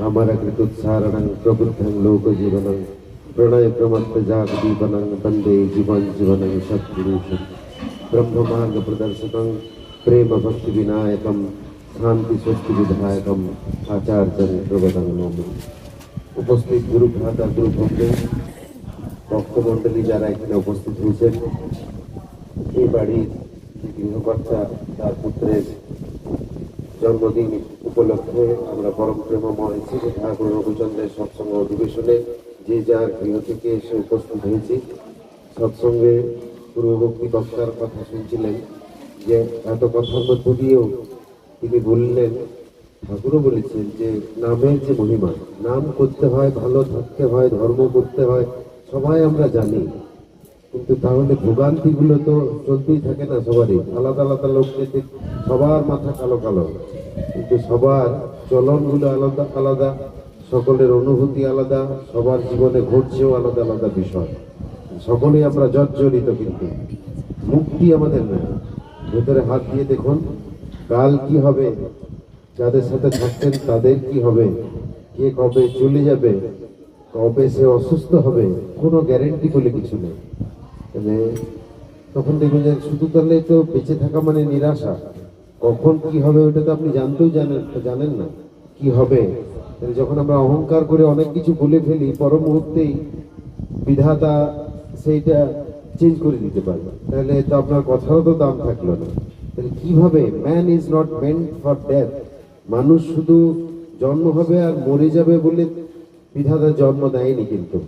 अमरकृतुत्सारणं प्रबुद्धं लोकजीवनं प्रणयप्रमत्तजागदीपनं वन्दे जीवन जीवनं सत्पुरुषं ब्रह्ममार्गप्रदर्शकं प्रेमभक्तिविनायकं শান্তিস্বস্তিবিধায়কম আচার্যন প্রবদং নমি উপস্থিত গুরু ভ্রাতা গুরু ভক্তে ভক্তমণ্ডলী যারা এখানে উপস্থিত হয়েছেন এই বাড়ির যে গৃহকর্তা তার পুত্রের জন্মদিন উপলক্ষে আমরা পরম প্রেমময় শ্রী ঠাকুর রঘুচন্দ্রের সৎসঙ্গ অধিবেশনে যে যার গৃহ থেকে এসে উপস্থিত হয়েছি। সৎসঙ্গে পূর্ববর্তী বক্তার কথা শুনছিলেন যে এত কথার মধ্য দিয়েও তিনি বললেন, ঠাকুরও বলেছেন যে নামের যে মহিমা, নাম করতে হয়, ভালো থাকতে হয়, ধর্ম করতে হয়, সবাই আমরা জানি। কিন্তু তাহলে ভোগান্তিগুলো তো চলতেই থাকে না সবারই। আলাদা আলাদা লোককে সবার মাথা কালো কালো। কিন্তু সবার চলনগুলো আলাদা আলাদা, সকলের অনুভূতি আলাদা, সবার জীবনে ঘটছেও আলাদা আলাদা বিষয়। সকলেই আমরা জর্জরিত কিন্তু। মুক্তি আমাদের না ভেতরে হাত দিয়ে দেখুন, কাল কি হবে, যাদের সাথে থাকতেন তাদের কি হবে, কে কবে চলে যাবে, কবে সে অসুস্থ হবে, কোনো গ্যারেন্টি বলে কিছু নেই। মানে তখন দেখবেন যে শুধু তাহলে তো বেঁচে থাকা মানে নিরাশা। কখন কি হবে ওটা তো আপনি জানতেও জানেন জানেন না। কি হবে? যখন আমরা অহংকার করে অনেক কিছু বলে ফেলি পর মুহূর্তেই বিধাতা সেইটা চেঞ্জ করে দিতে পারবে। তাহলে তো আপনার কথারও তো দাম থাকল না। তাহলে কীভাবে? Man is not meant for death মানুষ শুধু জন্ম হবে আর মরে যাবে বলে বিধাতা জন্ম দেয়নি কিন্তু।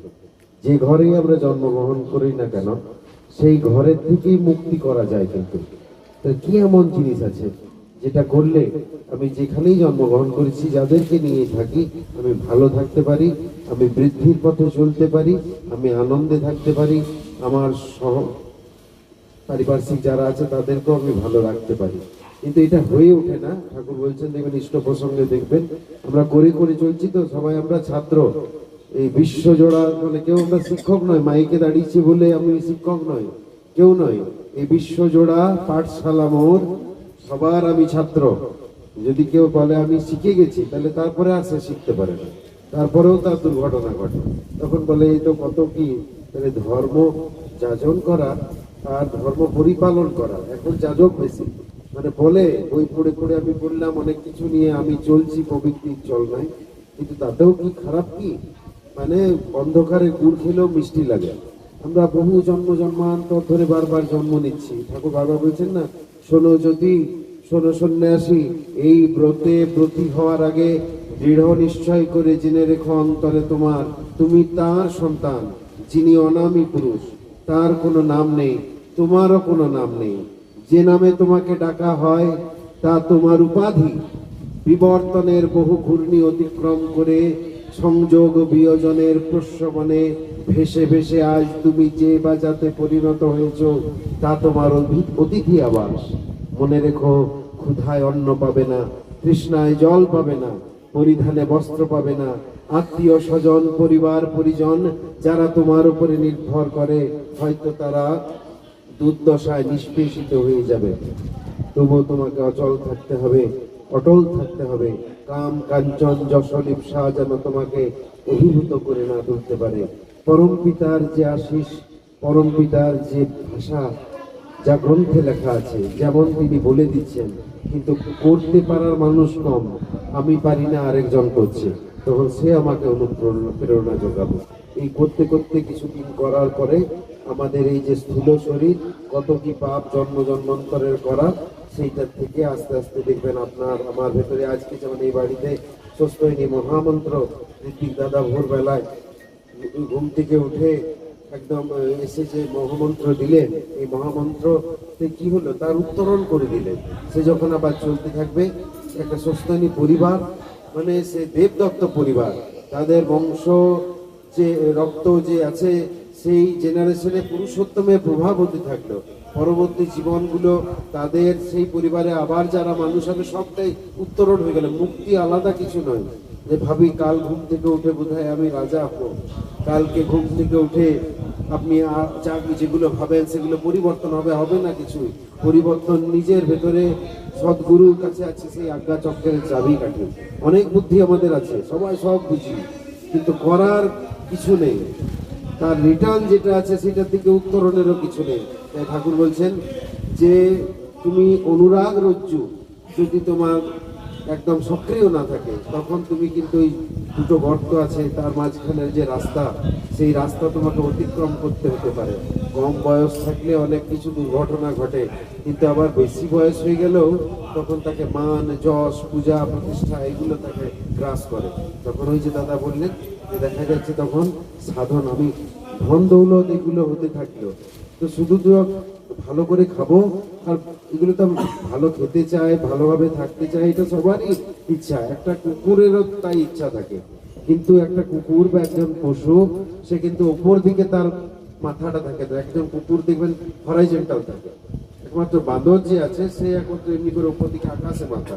যে ঘরেই আমরা জন্মগ্রহণ করি না কেন, সেই ঘরের থেকেই মুক্তি করা যায় কিন্তু। কি এমন জিনিস আছে? যেটা করলে আমি যেখানেই জন্মগ্রহণ করেছি, যাদেরকে নিয়ে থাকি, আমি ভালো থাকতে পারি, আমি বৃদ্ধির পথে চলতে পারি, আমি আনন্দে থাকতে পারি, আমার সহ পারিপার্শ্বিক যারা আছে, তাদেরকেও আমি ভালো রাখতে পারি। কিন্তু এটা হয়ে ওঠে না। ঠাকুর বলছেন, দেখবেন ইষ্ট প্রসঙ্গে দেখবেন, আমরা করে করে চলছি তো, সবাই আমরা ছাত্র। এই বিশ্ব জোড়া মানে কেউ আমরা শিক্ষক নয়, মাইকে দাঁড়িয়েছি বলে আমি শিক্ষক নয় কেউ নয় এই বিশ্ব জোড়া পাঠশালা মোর সবার আমি ছাত্র। যদি কেউ বলে আমি শিখে গেছি, তাহলে তারপরে আর সে শিখতে পারে না। তারপরেও তার দুর্ঘটনা ঘটে। তখন বলে, এই তো কত কি? তাহলে ধর্ম যাজন করা আর ধর্ম পরিপালন করা, এখন যাজক বেশি। মানে বলে, বই পড়ে পড়ে আমি বললাম অনেক কিছু নিয়ে আমি চলছি প্রবৃত্তির চল নাই। কিন্তু তাতেও কি খারাপ কি? মানে অন্ধকারে গুড় খেলেও মিষ্টি লাগে। আমরা বহু জন্ম জন্মান্তর ধরে বারবার জন্ম নিচ্ছি। ঠাকুর বারবার বলছেন না শোনো যদি, শোনো সন্ন্যাসী, এই ব্রতে ব্রতী হওয়ার আগে দৃঢ় নিশ্চয় করে জেনে রেখো অন্তরে তোমার, তুমি তার সন্তান, যিনি অনামী পুরুষ, তার কোনো নাম নেই, তোমারও কোনো নাম নেই। যে নামে তোমাকে ডাকা হয়, তা তোমার উপাধি। বিবর্তনের বহু ঘূর্ণি অতিক্রম করে সংযোগ বিয়োজনের প্রশ্রবণে ভেসে ভেসে আজ তুমি যে বাজাতে পরিণত হয়েছ, তা তোমার অতিথি আবাস মনে রেখো, ক্ষুধায় অন্ন পাবে না, তৃষ্ণায় জল পাবে না, পরিধানে বস্ত্র পাবে না। আত্মীয় স্বজন, পরিবার, পরিজন, যারা তোমার উপরে নির্ভর করে, হয়তো তারা দুর্দশায় নিষ্পেষিত হয়ে যাবে। তবুও তোমাকে অচল থাকতে হবে, অটল থাকতে হবে। কাম কাঞ্চন যশ লিপসা যেন তোমাকে অভিভূত করে না তুলতে পারে। পরম পিতার যে আশিস, পরম পিতার যে ভাষা, যা গ্রন্থে লেখা আছে, যেমন তিনি বলে দিচ্ছেন, কিন্তু করতে পারার মানুষ কম, আমি পারি না আরেকজন করছে। তখন সে আমাকে অনুপ্রেরণা, প্রেরণা যোগাবে। এই করতে করতে কিছুদিন করার পরে আমাদের এই যে স্থূল শরীর, কত কি পাপ জন্ম জন্মান্তরের করা সেইটার থেকে আস্তে আস্তে দেখবেন আপনার, আমার ভেতরে আজকে যেমন এই বাড়িতে সুস্থইনি মহামন্ত্র, ঋত্বিক দাদা ভোরবেলায় ঘুম থেকে উঠে একদম এসে যে মহামন্ত্র দিলেন, এই মহামন্ত্র কি হলো? তার উত্তরণ করে দিলেন। সে যখন আবার চলতে থাকবে, একটা সস্তানি পরিবার মানে সে দেবদত্ত পরিবার, তাদের বংশ যে, রক্ত যে আছে, সেই জেনারেশনে পুরুষোত্তমের প্রভাব হতে থাকল। পরবর্তী জীবনগুলো তাদের সেই পরিবারে আবার যারা মানুষ হবে সবটাই উত্তরণ হয়ে গেল। মুক্তি আলাদা কিছু নয়। যে ভাবি, কাল ঘুম থেকে উঠে বোধহয় আমি রাজা হব। কালকে ঘুম থেকে উঠে আপনি যা যেগুলো ভাবেন সেগুলো পরিবর্তন হবে হবে না কিছুই। পরিবর্তন নিজের ভেতরে সদ্গুরুর কাছে আছে, সেই আজ্ঞা চক্রের চাবি কাঠি। অনেক বুদ্ধি আমাদের আছে, সবাই সব বুঝি। কিন্তু করার কিছু নেই। তার রিটার্ন যেটা আছে, সেটার দিকে উত্তরণেরও কিছু নেই। ঠাকুর বলছেন যে তুমি অনুরাগ রজ্জু যদি তোমার একদম সক্রিয় না থাকে, তখন তুমি কিন্তু ওই দুটো গর্ত আছে, তার মাঝখানের যে রাস্তা, সেই রাস্তা তোমাকে অতিক্রম করতে হতে পারে। কম বয়স থাকলে অনেক কিছু দুর্ঘটনা ঘটে, কিন্তু আবার বেশি বয়স হয়ে গেলেও তখন তাকে মান, যশ, পূজা, প্রতিষ্ঠা এগুলো তাকে গ্রাস করে। তখন ওই যে দাদা বললেন, যে দেখা যাচ্ছে তখন সাধন, আমি ধন দৌলত এগুলো হতে থাকল তো শুধু তো ভালো করে খাব, আর এগুলো তো ভালো খেতে চায় ভালোভাবে থাকতে চায় এটা সবারই ইচ্ছা। একটা কুকুরেরও তাই ইচ্ছা থাকে। কিন্তু একটা কুকুর বা একজন পশু, সে কিন্তু ওপর দিকে তার মাথাটা থাকে। একজন কুকুর দেখবেন হরাইজেন্টাল থাকে। একমাত্র বাঁদর যে আছে, সে একমাত্র এমনি করে ওপর দিকে আকাশে মাথা।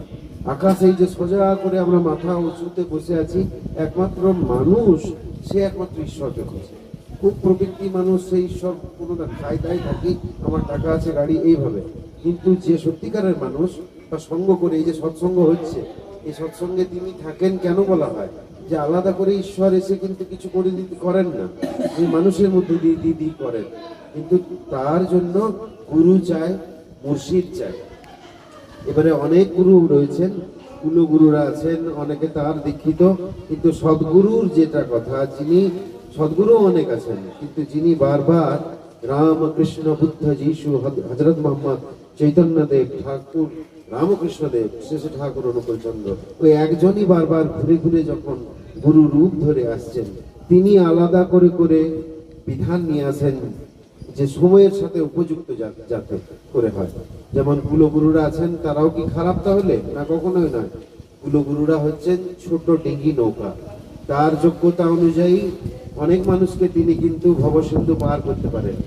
আকাশ এই যে সোজা করে আমরা মাথা উঁচুতে বসে আছি, একমাত্র মানুষ, সে একমাত্র ঈশ্বরকে খোঁজে খুব প্রবৃত্তি মানুষ, সেই ঈশ্বর কোনো খাই থাকি, আমার টাকা আছে, গাড়ি, এইভাবে। কিন্তু যে সত্যিকারের মানুষ বা সঙ্গ করে, এই যে সৎসঙ্গ হচ্ছে, এই সৎসঙ্গে তিনি থাকেন কেন বলা হয়? যে আলাদা করে ঈশ্বর এসে কিন্তু কিছু করে দিতে, করেন না। এই মানুষের মধ্যে দিয়ে দিদি করেন। কিন্তু তার জন্য গুরু চায়, মুর্শিদ চায়। এবারে অনেক গুরু রয়েছেন কুলো গুরুরা আছেন, অনেকে তার দীক্ষিত, কিন্তু সদ্গুরুর যেটা কথা, যিনি সদ্গুরু অনেক আছেন, কিন্তু যিনি বারবার রাম কৃষ্ণ বুদ্ধ যিশু হজরত মোহাম্মদ চৈতন্য দেব ঠাকুর রামকৃষ্ণ দেব শেষে ঠাকুর অনুকূল চন্দ্র, ওই একজনই বারবার ঘুরে ঘুরে যখন গুরু রূপ ধরে আসছেন, তিনি আলাদা করে করে বিধান নিয়ে আসেন যে সময়ের সাথে উপযুক্ত যাতে করে হয়। যেমন কুলগুরুরা আছেন, তারাও কি খারাপ তাহলে? না কখনোই নয়। কুলগুরুরা হচ্ছেন ছোট ডিঙ্গি নৌকা। তার যোগ্যতা অনুযায়ী অনেক মানুষকে তিনি কিন্তু ভবসিন্ধু পার করতে পারেন।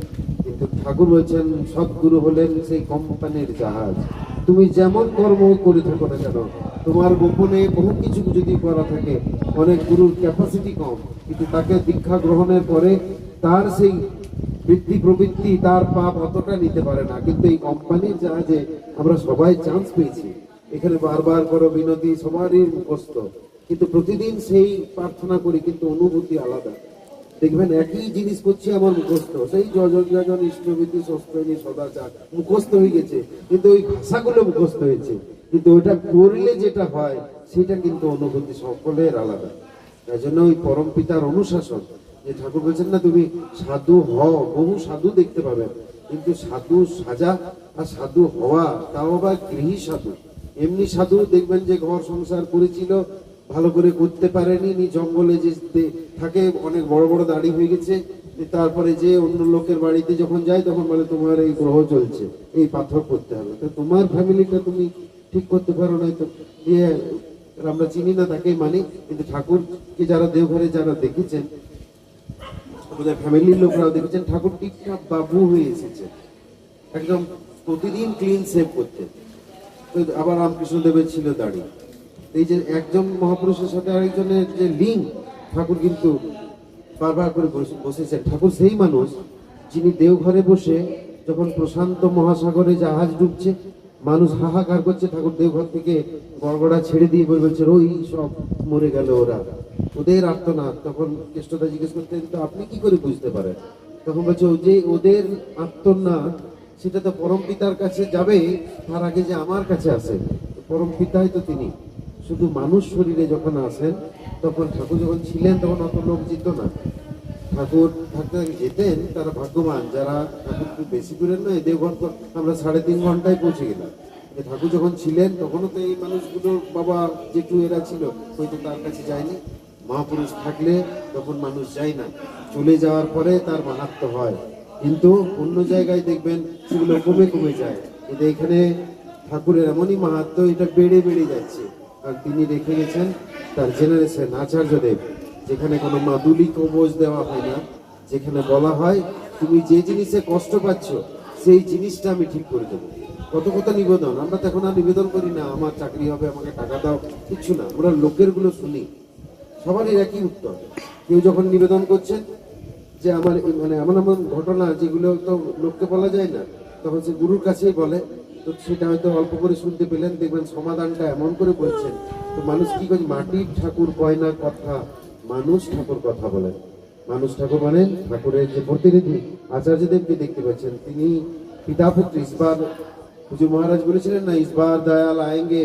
কিন্তু ঠাকুর বলছেন, সদ্গুরু হলেন সেই কোম্পানির জাহাজ। তুমি যেমন কর্ম করে থাকো না কেন, তোমার গোপনে বহু কিছু যদি করা থাকে, অনেক গুরুর ক্যাপাসিটি কম। কিন্তু তাকে দীক্ষা গ্রহণের পরে তার সেই বৃদ্ধি প্রবৃত্তি, তার পাপ অতটা নিতে পারে না। কিন্তু এই কোম্পানির জাহাজে আমরা সবাই চান্স পেয়েছি। এখানে বারবার করো বিনতি, সবারই মুখস্থ। কিন্তু প্রতিদিন সেই প্রার্থনা করি, কিন্তু অনুভূতি আলাদা। দেখবেন একই জিনিস করছি আমার মুখস্থ। সেই যজন ইষ্টভীতি সস্ত্রী সদাচার মুখস্থ হয়ে গেছে, কিন্তু ওই ভাষাগুলো মুখস্থ হয়েছে। কিন্তু ওইটা করলে যেটা হয়, সেটা কিন্তু অনুভূতি সকলের আলাদা। তাই জন্য ওই পরম পিতার অনুশাসন, যে ঠাকুর বলছেন না, তুমি সাধু হও, বহু সাধু দেখতে পাবেন কিন্তু সাধু সাজা আর সাধু হওয়া, তাও আবার গৃহী সাধু। এমনি সাধু দেখবেন যে ঘর সংসার করেছিল ভালো করে করতে পারেনি, নি জঙ্গলে যে থাকে, অনেক বড় বড় দাড়ি হয়ে গেছে তারপরে যে অন্য লোকের বাড়িতে যখন যায়, তখন বলে তোমার এই গ্রহ চলছে, এই পাথর করতে হবে। তো তোমার ফ্যামিলিটা তুমি ঠিক করতে পারো না, তো দিয়ে আমরা চিনি না তাকেই মানি, কিন্তু ঠাকুরকে যারা দেওঘরে যারা দেখেছেন, আমাদের ফ্যামিলির লোকরাও দেখেছেন, ঠাকুর টিপটা বাবু হয়ে এসেছে। একদম প্রতিদিন ক্লিন সেভ করতে। আবার রামকৃষ্ণ দেবের ছিল দাড়ি। এই যে একজন মহাপুরুষের সাথে আরেকজনের যে লিঙ্ক ঠাকুর কিন্তু বারবার করে বসে- বসেছেন। ঠাকুর সেই মানুষ যিনি দেওঘরে বসে যখন প্রশান্ত মহাসাগরে জাহাজ ডুবছে, মানুষ হাহাকার করছে, ঠাকুর দেওঘর থেকে গড়গড়া ছেড়ে দিয়ে বলে বলছে, ওই সব মরে গেল ওরা। ওদের আত্মনাথ তখন কেষ্টদা জিজ্ঞেস করতেন তো আপনি কি করে বুঝতে পারেন? তখন বলছে ও যে ওদের আত্মনাথ সেটা তো পরম পিতার কাছে যাবে, তার আগে যে আমার কাছে আসে পরম পিতাই তো তিনি। শুধু মানুষ শরীরে যখন আসেন, তখন ঠাকুর যখন ছিলেন, তখন অত লোক যেত না। ঠাকুর থাকতে যেতেন, তারা ভাগ্যবান। যারা ঠাকুর খুব বেশি দূরের নয় দেওঘর তো আমরা সাড়ে তিন ঘন্টায় পৌঁছে গেলাম। ঠাকুর যখন ছিলেন, তখনও তো এই মানুষগুলো বাবা জেঠু এরা ছিল, হয়তো তার কাছে যায়নি। মহাপুরুষ থাকলে তখন মানুষ যায় না। চলে যাওয়ার পরে তার মাহাত্ম হয়। কিন্তু অন্য জায়গায় দেখবেন, সেগুলো কমে কমে যায়। কিন্তু এখানে ঠাকুরের এমনই মাহাত্ম এটা বেড়ে বেড়ে যাচ্ছে। তিনি রেখে গেছেন তার জেনারেশন আচার্যদেব যেখানে কোনো মাদুলি কবজ দেওয়া হয় না, যেখানে বলা হয়, তুমি যে জিনিসে কষ্ট পাচ্ছ, সেই জিনিসটা আমি ঠিক করে দেবো। কত কত নিবেদন, আমরা তো এখন আর নিবেদন করি না, আমার চাকরি হবে, আমাকে টাকা দাও। কিচ্ছু না, আমরা লোকেরগুলো শুনি। সবারই একই উত্তর। কেউ যখন নিবেদন করছেন যে আমার মানে এমন এমন ঘটনা যেগুলো তো লোককে বলা যায় না, তখন সে গুরুর কাছেই বলে তো সেটা হয়তো অল্প করে শুনতে পেলেন, দেখবেন সমাধানটা এমন করে বলছেন। তো মানুষ কি করে? মাটির ঠাকুর কয় না কথা? মানুষ ঠাকুর কথা বলেন মানুষ ঠাকুর মানে ঠাকুরের যে প্রতিনিধি, আচার্যদেবকে দেখতে পাচ্ছেন। তিনি পিতা পুত্র ইসবার পুজো মহারাজ বলেছিলেন না, ইসবার দয়াল আয়েঙ্গে,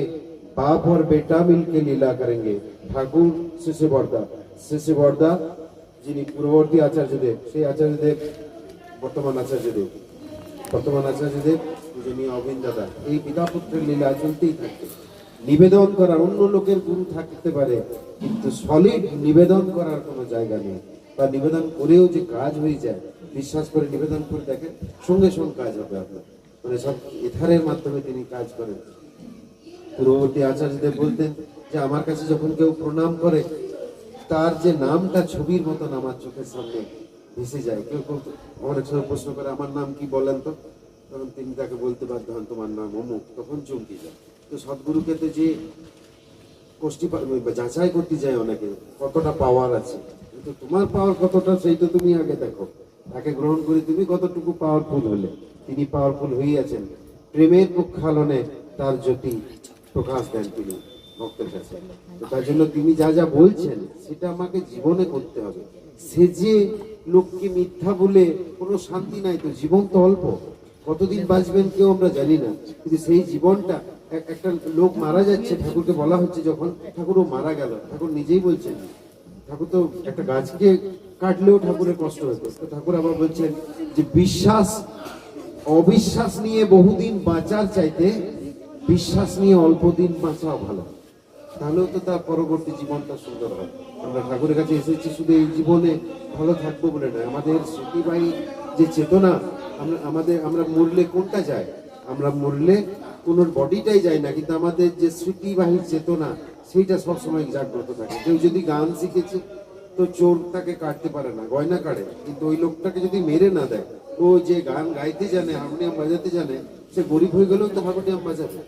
বাপ আর বেটা মিলকে লীলা করেঙ্গে। ঠাকুর শেষে বর্দা শেষে বর্দা যিনি পূর্ববর্তী আচার্যদেব, সেই আচার্যদেব, বর্তমান আচার্যদেব। বর্তমান আচার্যদেব যিনি অবিন দাদা এই পিতা পুত্রের লীলা চলতেই থাকে। নিবেদন করার অন্য লোকের গুরু থাকতে পারে, কিন্তু সলিড নিবেদন করার কোনো জায়গা নেই। বা নিবেদন করেও যে কাজ হয়ে যায়, বিশ্বাস করে নিবেদন করে দেখেন, সঙ্গে সঙ্গে কাজ হবে আপনার। মানে সব এথারের মাধ্যমে তিনি কাজ করেন। পূর্ববর্তী আচার্যদেব বলতেন যে, আমার কাছে যখন কেউ প্রণাম করে, তার যে নামটা ছবির মতন আমার চোখের সামনে ভেসে যায়। কেউ অনেক সময় প্রশ্ন করে, আমার নাম কি? বলেন তো। তখন তিনি তাকে বলতে বাধ্য হন, তোমার নাম অমুক? তখন চমকে যায়। তো সদ্গুরুকে তো যে বা যাচাই করতে যায় অনেকে, কতটা পাওয়ার আছে। কিন্তু তোমার পাওয়ার কতটা, সেইটা তুমি আগে দেখো। তাকে গ্রহণ করে তুমি কতটুকু পাওয়ারফুল হলে। তিনি পাওয়ারফুল আছেন। প্রেমের প্রক্ষালনে তার জ্যোতি প্রকাশ দেন তিনি ভক্তের কাছে। তার জন্য তিনি যা যা বলছেন, সেটা আমাকে জীবনে করতে হবে। সে যে লোককে মিথ্যা বলে কোনো শান্তি নাই তো, জীবন তো অল্প। কতদিন বাঁচবেন কেউ আমরা জানি না। কিন্তু সেই জীবনটা এক- একটা লোক মারা যাচ্ছে, ঠাকুরকে বলা হচ্ছে যখন ঠাকুর ও মারা গেল। ঠাকুর নিজেই বলছেন, ঠাকুর তো একটা গাছকে কাটলেও ঠাকুরের কষ্ট হতো। তো ঠাকুর আবার বলছেন যে বিশ্বাস, অবিশ্বাস নিয়ে বহুদিন বাঁচার চাইতে, বিশ্বাস নিয়ে অল্প দিন বাঁচা ভালো। তাহলেও তো তার পরবর্তী জীবনটা সুন্দর হয় আমরা ঠাকুরের কাছে এসেছি, শুধু এই জীবনে ভালো থাকব বলে নয়, আমাদের স্মৃতিবাহী যে চেতনা, আমরা আমাদের আমরা মরলে কোনটা যায়? আমরা মরলে কোন বডিটাই যায় না, কিন্তু আমাদের যে স্মৃতিবাহী চেতনা, সেইটা সবসময় জাগ্রত থাকে। কেউ যদি গান শিখেছে, তো চোর তাকে কাটতে পারে না, গয়না কাটে, কিন্তু ওই লোকটাকে যদি মেরে না দেয়, ও যে গান গাইতে জানে, হারমোনিয়াম বাজাতে জানে, সে গরিব হয়ে গেলেও তো হারমোনিয়াম বাজাবে।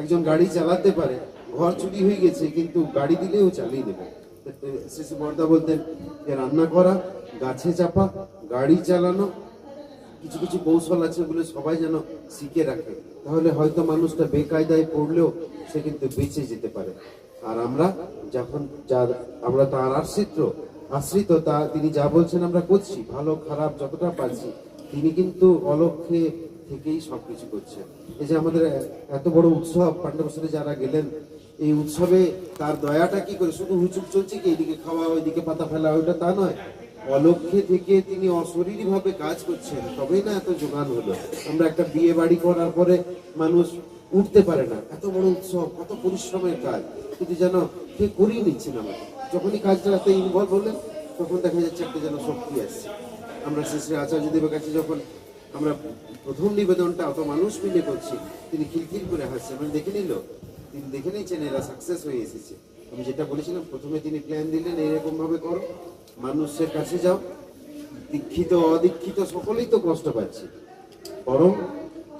একজন গাড়ি চালাতে পারে ঘর চুরি হয়ে গেছে, কিন্তু গাড়ি দিলেও চালিয়ে দেবে। শিশু বর্দা বলতেন যে রান্না করা, গাছে চাপা, গাড়ি চালানো, কিছু কিছু কৌশল আছে বলে সবাই যেন শিখে রাখে। তাহলে হয়তো মানুষটা বেকায়দায় পড়লেও সে কিন্তু বেঁচে যেতে পারে। আর আমরা যখন যা, আমরা তার আশ্রিত আশ্রিত, তা তিনি যা বলছেন আমরা করছি, ভালো, খারাপ যতটা পারছি, তিনি কিন্তু অলক্ষে থেকেই সবকিছু করছেন। এই যে আমাদের এত বড় উৎসব পাণ্ডবসরে যারা গেলেন এই উৎসবে তার দয়াটা কি করে? শুধু হুচুক চলছে কি? এদিকে খাওয়া, ওইদিকে পাতা ফেলা, ওইটা তা নয়। অলক্ষ্যে থেকে তিনি অশরীরী ভাবে কাজ করছেন। তবেই না এত যোগান হলো। আমরা একটা বিয়ে বাড়ি করার পরে মানুষ উঠতে পারে না। এত বড় উৎসব, কত পরিশ্রমের কাজ। কিন্তু যেন কে করিয়ে নিচ্ছেন আমাকে যখনই কাজটা এত ইনভলভ হলেন, তখন দেখা যাচ্ছে একটা যেন শক্তি আসছে। আমরা শ্রী শ্রী আচার্যদেবের কাছে যখন আমরা প্রথম নিবেদনটা, অত মানুষ মিলে করছি, তিনি খিলখিল করে হাসছেন। মানে দেখে নিল তিনি দেখে নিয়েছেন এরা সাকসেস হয়ে এসেছে। আমি যেটা বলেছিলাম, প্রথমে তিনি প্ল্যান দিলেন এরকম ভাবে করো, মানুষের কাছে যাও। দীক্ষিত, অদীক্ষিত সকলেই তো কষ্ট পাচ্ছে। বরং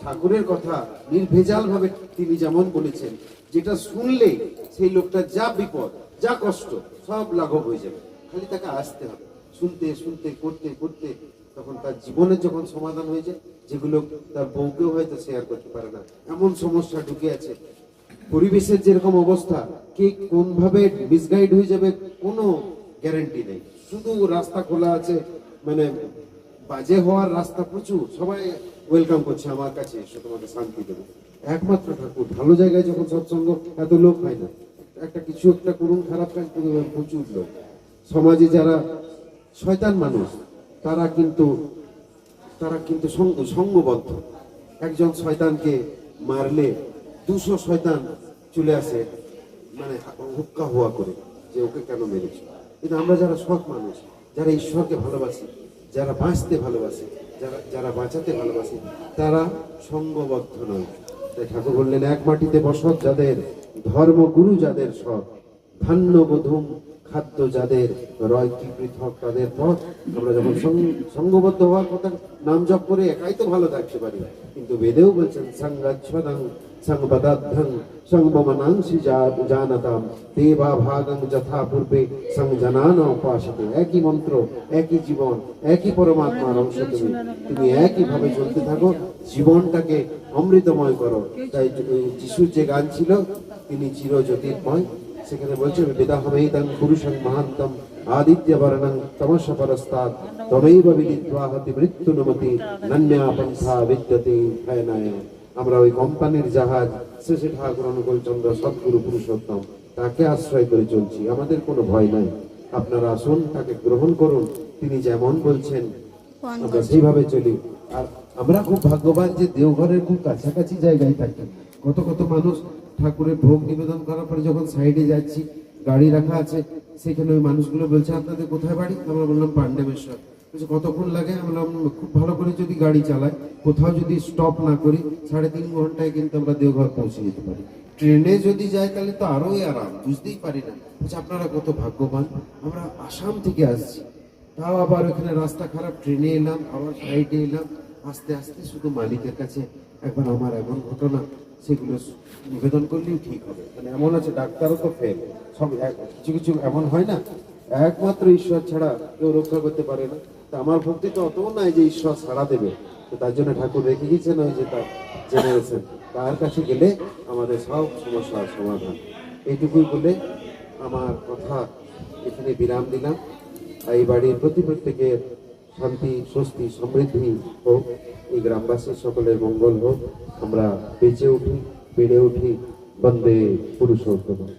ঠাকুরের কথা নির্ভেজাল ভাবে তিনি যেমন বলেছেন, যেটা শুনলে সেই লোকটা যা বিপদ, যা কষ্ট, সব লাঘব হয়ে যাবে। খালি তাকে আসতে হবে। শুনতে শুনতে, করতে করতে তখন তার জীবনের যখন সমাধান হয়ে যায়, যেগুলো তার বউকেও হয়তো শেয়ার করতে পারে না, এমন সমস্যা ঢুকে আছে পরিবেশের যেরকম অবস্থা, কে কোন ভাবে মিসগাইড হয়ে যাবে কোনো গ্যারান্টি নেই। শুধু রাস্তা খোলা আছে মানে বাজে হওয়ার রাস্তা প্রচুর। সবাই ওয়েলকাম করছে আমার কাছে এসে তোমাকে শান্তি দেবো। একমাত্র ঠাকুর। ভালো জায়গায় যখন সৎসঙ্গ, এত লোক হয় না। একটা কিছু একটা করুন, খারাপ কাজ প্রচুর লোক। সমাজে যারা শয়তান মানুষ, তারা কিন্তু তারা কিন্তু সঙ্গ, সঙ্গবদ্ধ। একজন শয়তানকে মারলে দুশো শয়তান চলে আসে মানে হুক্কা হওয়া করে যে ওকে কেন মেরেছ? কিন্তু আমরা যারা সৎ মানুষ, যারা ঈশ্বরকে ভালোবাসি, যারা বাঁচতে ভালোবাসি, যারা যারা বাঁচাতে ভালোবাসি, তারা সঙ্গবদ্ধ নয়। তাই ঠাকুর বললেন, এক মাটিতে বসত যাদের ধর্মগুরু যাদের সৎ, ধান্য বধুম খাদ্য যাদের, রয় কি পৃথক তাদের পথ। আমরা যখন সঙ্গবদ্ধ হওয়ার কথা নাম জপ করে, একাই তো ভালো থাকতে পারি। কিন্তু বেদেও বলছেন, সংগচ্ছদং সংবদাধ্যং সংবমনাংশি জানতাম দেবা ভাগং যথা পূর্বে সংজনান উপাসতে একই মন্ত্র, একই জীবন, একই পরমাত্মার অংশ তুমি। তুমি একই ভাবে চলতে থাকো, জীবনটাকে অমৃতময় করো। তাই যিশুর যে গান ছিল, তিনি চির জ্যোতির্ময় সেখানে বলছে বেদাহমেদং পুরুষং মহান্তম আদিত্য বর্ণং তমস পরস্তাৎ তমেব বিদিত্বা হতি মৃত্যু নমতি নন্যা পন্থা বিদ্যতে ভয়নায়। আমরা ওই কোম্পানির জাহাজ শেষে ঠাকুর অনুকূল চন্দ্র সদ্গুরু পুরুষোত্তম তাকে আশ্রয় করে চলছি। আমাদের কোনো ভয় নাই। আপনারা আসুন তাকে গ্রহণ করুন। তিনি যেমন বলছেন আমরা সেইভাবে চলি। আর আমরা খুব ভাগ্যবান যে দেওঘরের খুব কাছাকাছি জায়গায় থাকি। কত কত মানুষ ঠাকুরের ভোগ নিবেদন করার পরে যখন সাইডে যাচ্ছি গাড়ি রাখা আছে সেখানে ওই মানুষগুলো বলছে আপনাদের কোথায় বাড়ি? আমরা বললাম পাণ্ডবেশ্বর। কতক্ষণ লাগে? আমরা খুব ভালো করে যদি গাড়ি চালাই, কোথাও যদি স্টপ না করি, সাড়ে তিন ঘন্টায় কিন্তু আমরা দেওঘর পৌঁছে যেতে পারি। ট্রেনে যদি যাই তাহলে তো আরোই আরাম, বুঝতেই পারি না। বলছে, আপনারা কত ভাগ্যবান, আমরা আসাম থেকে আসছি। তাও আবার ওখানে রাস্তা খারাপ, ট্রেনে এলাম, আবার ফ্লাইটে এলাম। আস্তে আস্তে শুধু মালিকের কাছে একবার আমার এমন ঘটনা, সেগুলো নিবেদন করলেই ঠিক হবে। মানে এমন আছে, ডাক্তারও তো ফেল সব কিছু কিছু এমন হয় না? একমাত্র ঈশ্বর ছাড়া কেউ রক্ষা করতে পারে না। আমার ভক্তি তো অতও নাই যে ঈশ্বর ছাড়া দেবে। তো তার জন্য ঠাকুর রেখে গেছেন ওই যে তার জেনারেশন তার কাছে গেলে আমাদের সব সমস্যার সমাধান। এইটুকুই বলে আমার কথা এখানে বিরাম দিলাম। এই বাড়ির প্রতি প্রত্যেকের শান্তি, স্বস্তি, সমৃদ্ধি হোক, এই গ্রামবাসীর সকলের মঙ্গল হোক। আমরা বেঁচে উঠি, বেড়ে উঠি। বন্দে পুরুষ পুরুষোত্তম।